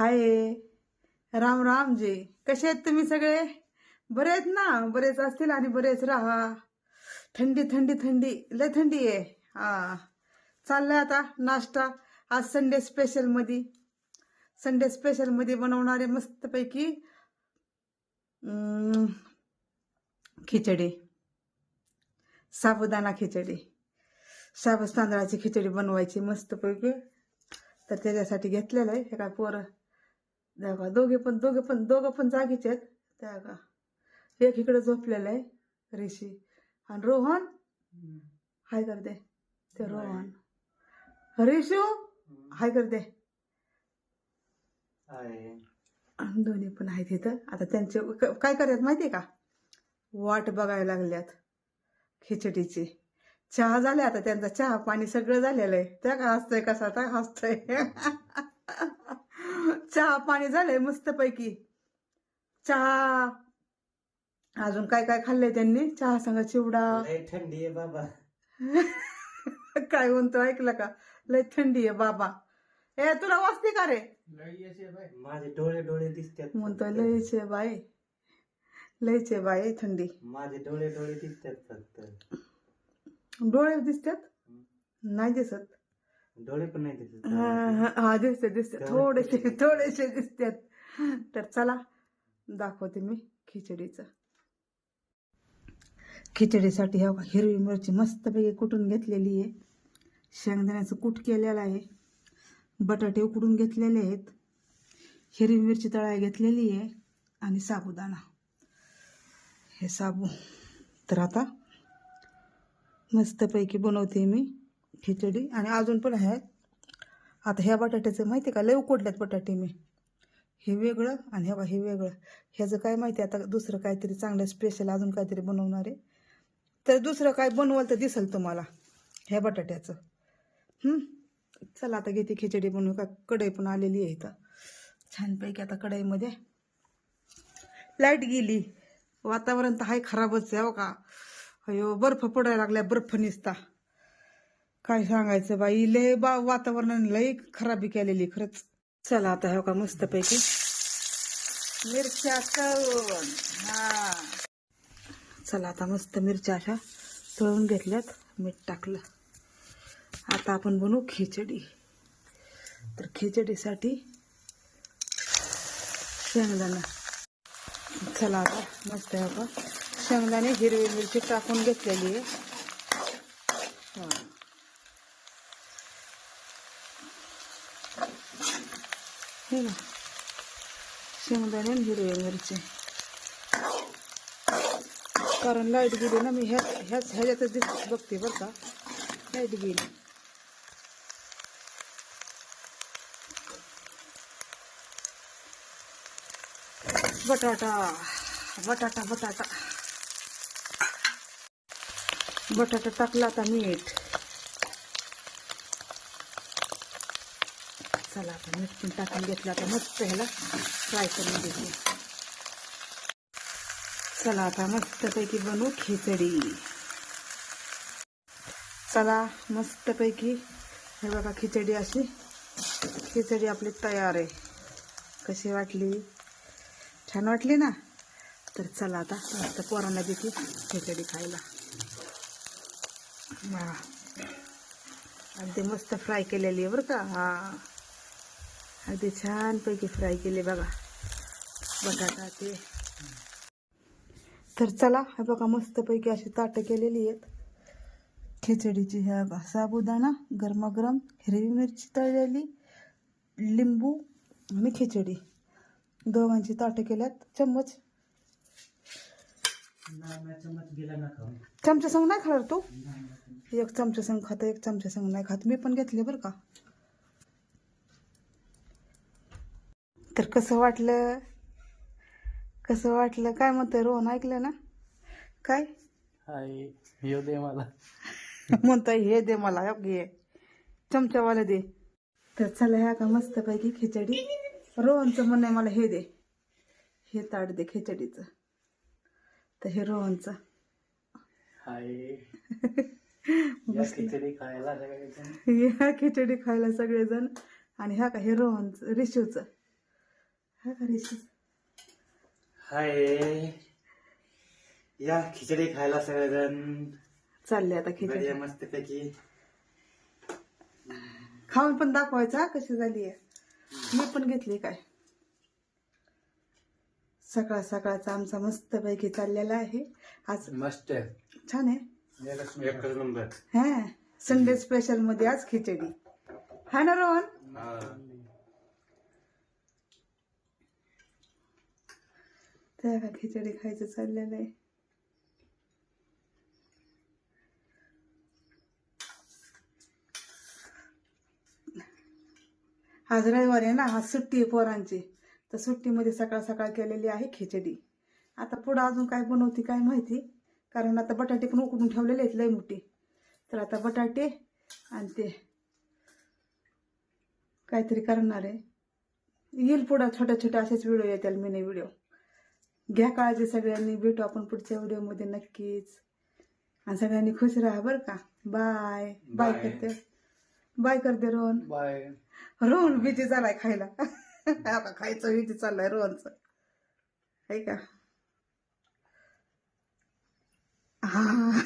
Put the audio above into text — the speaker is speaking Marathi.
हाय. राम राम जे. कसे आहेत तुम्ही सगळे? बरे आहेत ना? बरेच असतील आणि बरेच राहा. थंडी थंडी थंडी. लय थंडी आहे. हा. चाललाय आता नाश्ता. आज संडे स्पेशलमध्ये संडे स्पेशलमध्ये बनवणारे मस्तपैकी खिचडी. साबुदाणा खिचडी. शाबूस तांदळाची खिचडी बनवायची मस्तपैकी. तर त्याच्यासाठी घेतलेलं आहे. हे काय पोरं त्या का दोघे पण दोघे पण दोघं पण जागीचे आहेत. त्या का एक इकडे झोपलेलं आहे ऋषी. आणि रोहन? हाय करते ते रोहन. रिशू हाय करते आणि दोन्ही पण आहेत इथं. आता त्यांचे काय करतात माहितीये का? वाट बघायला लागल्यात खिचडीची. चहा झाले आता त्यांचा. चहा पाणी सगळं झालेलं आहे. त्या का हसतोय कसा आता हसतोय? चहा पाणी झालंय मस्तपैकी. चहा. अजून काय काय खाल्लंय त्यांनी? चहा सांगा चिवडा. लय थंडी आहे बाबा. काय म्हणतो ऐकलं का? लय थंडी आहे बाबा. ए तुला वाचते का रे? माझे डोळे डोळे दिसतात. म्हणतोय लयच आहे बाई. लयच आहे बाई थंडी. माझे डोळे डोळे दिसतात फक्त. डोळे दिसतात? नाही दिसत. डोळे पण नाही दिसत हा हा, दिसते दिसते. थोडेसे थोडेसे दिसतात तर चला दाखवते मी खिचडीचं. खिचडीसाठी हा हिरवी मिरची मस्तपैकी कुटून घेतलेली आहे. शेंगदाण्याचं कूट केलेलं आहे. बटाटे उकडून घेतलेले आहेत. हिरवी मिरची तळाय घेतलेली आहे. आणि साबुदाणा. हे साबू. तर आता मस्तपैकी बनवते मी. खिचडी आणि अजून पण आहे. आता ह्या बटाट्याचं माहिती आहे का? लय उकडल्यात बटाटे मी. हे वेगळं आणि हे बा हे वेगळं. ह्याचं काय माहिती आता दुसरं काहीतरी चांगलं स्पेशल अजून काहीतरी बनवणार आहे. तर दुसरं काय बनवाल तर दिसेल तुम्हाला ह्या बटाट्याचं. चला आता घेते खिचडी बनवू का? कढई पण आलेली आहे इथं. छानपैकी आता कढईमध्ये. लाइट गेली. वातावरण तर हाय खराबच आहे हो का? अयो बर्फ पडायला लागलाय बर्फ निसता. काय सांगायचं बाई? लय बा वातावरण लय खराबी केलेली खरंच. चला आता हो का मस्तपैकी. मिरच्या तळून. हा. चला आता मस्त मिरच्या अशा तळून घेतल्यात. मीठ टाकलं. आता आपण बनवू खिचडी. तर खिचडीसाठी शेंगदाणा. चला आता मस्त आहे का शेंगदाणे हिरवी मिरची टाकून घेतलेली आहे. हां. हे ना शेंगदाणे आणि हिरवी मिरची कारण लाइट गेली ना मी ह्या ह्याच ह्याच्यातच दिस बघते बरं का लाइट गेली बटाटा बटाटा बटाटा बटाटा टाकला आता मीठ चला आता मीठ पण टाकून घेतलं आता मस्त ह्याला फ्राय करून घेते. चला आता मस्तपैकी बनवू खिचडी. चला मस्तपैकी हे बघा खिचडी अशी. खिचडी आपली तयार आहे. कशी वाटली? छान वाटली ना? तर चला आता मस्त पोरांना देते खिचडी खायला. हा. अगदी मस्त फ्राय केलेली आहे बरं का? हा. अगदी छानपैकी फ्राय केले बघा. बटाटा ते. तर चला हे बघा मस्तपैकी अशी ताटं केलेली आहेत. खिचडीची ह्या बघा साबुदाणा गरमागरम हिरवी मिरची तळलेली लिंबू आणि खिचडी. दोघांची ताटं केल्यात. चम्मच. चमच चमचा संग नाही खाणार तू? एक चमचा संग खात एक चमचा संग नाही खात. मी पण घेतले बरं का? तर कसं वाटलं? कसं वाटलं? काय म्हणतोय? रोहन ऐकलं ना? काय? हाय येऊ दे मला. म्हणतोय हे दे मला हे. घे चमचावाला दे. तर चला ह्या का मस्तपैकी खिचडी. रोहनचं म्हणणं आहे मला हे दे. हे ताट दे खिचडीचं. तर हे रोहनचं. हाय. या खिचडी खायला सगळेजण. ह्या खिचडी खायला सगळेजण. आणि ह्या का हे रोहनचं रिशूचं. हा का रेशी हाय. या खिचडी खायला सगळेजण. चालले आता खिचडी. बढिया मस्त पैकी खाऊन पण दाखवायचं कशी झाली आहे. मी पण घेतली काय. सकाळ सकाळचा आमचा मस्त पैकी चाललेला आहे. आज मस्त. छान आहे. एकच नंबर. हा संडे स्पेशलमध्ये आज खिचडी. हा ना रोहन? त्या का खिचडी खायचं चाललेलं आहे. आज रविवार आहे ना आज सुट्टी आहे पोरांची. तर सुट्टीमध्ये सकाळ सकाळ केलेली आहे खिचडी. आता पुढं अजून काय बनवते काय माहिती? कारण आता बटाटे पण उकडून ठेवलेले आहेत लय मोठी. तर आता बटाटे आणि ते काहीतरी करणार आहे. येईल पुढं छोट्या छोट्या असेच व्हिडिओ येतील मिनी व्हिडिओ घ्या काळजी सगळ्यांनी. भेटू आपण पुढच्या व्हिडिओमध्ये नक्कीच. आणि सगळ्यांनी खुश राहा बरं का. Bye bye. करते. बाय करते रोहन. बाय रोहन बिजी झालाय खायला. आता खायचं बिजी चाललाय रोहनचं. आहे का? हा.